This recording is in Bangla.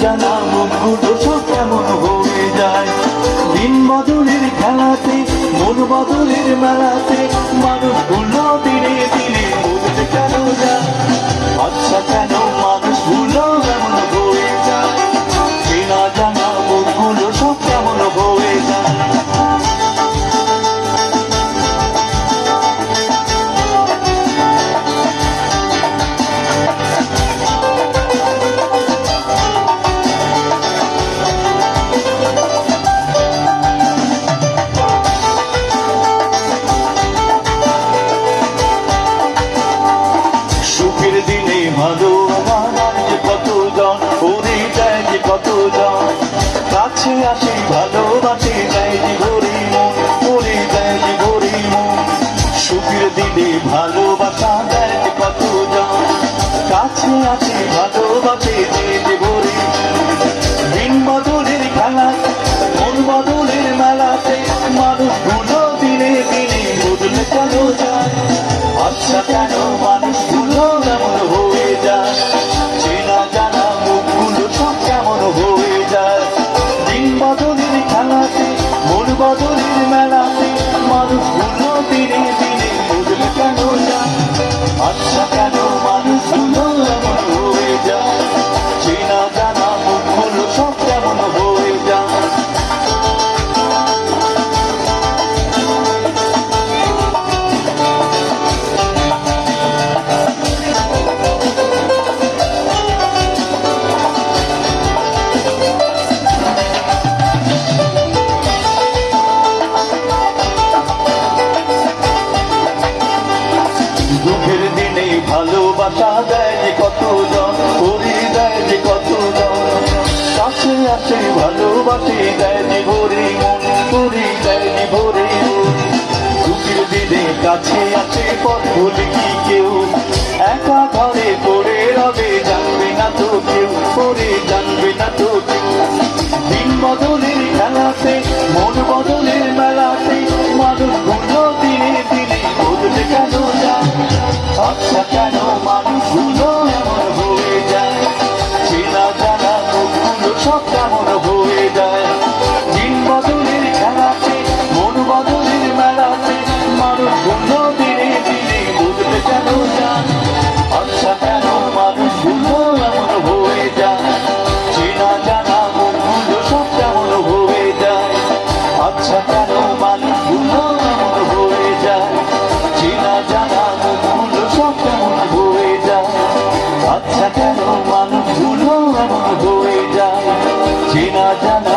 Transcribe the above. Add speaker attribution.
Speaker 1: জানা মুখ কেমন হয়ে যায়। দিন বদলের খেলাতে মন বদলের মেলাতে মানুষগুলো দিনে দিনে আমারও আমার কতজন উড়ে যায় যে কতজন কাছে আসি ভালোবাসি যায় যে ভরি মন উড়ে যায় যে ভরি মন সুখের দিনে ভালোবাসা দেয় যে কতজন কাছে আসি ভালোবাসি দুঃখের দিনে ভালোবাসা দেয় যে কতজন করি দেয় যে কতজন। কাছে আসে ভালোবাসি, দেয় যে ভরি মন করি দেয় যে ভরি দুঃখের দিনে কাছে আছে পথ ভুলি কি কেউ? একা I got no money. Come on.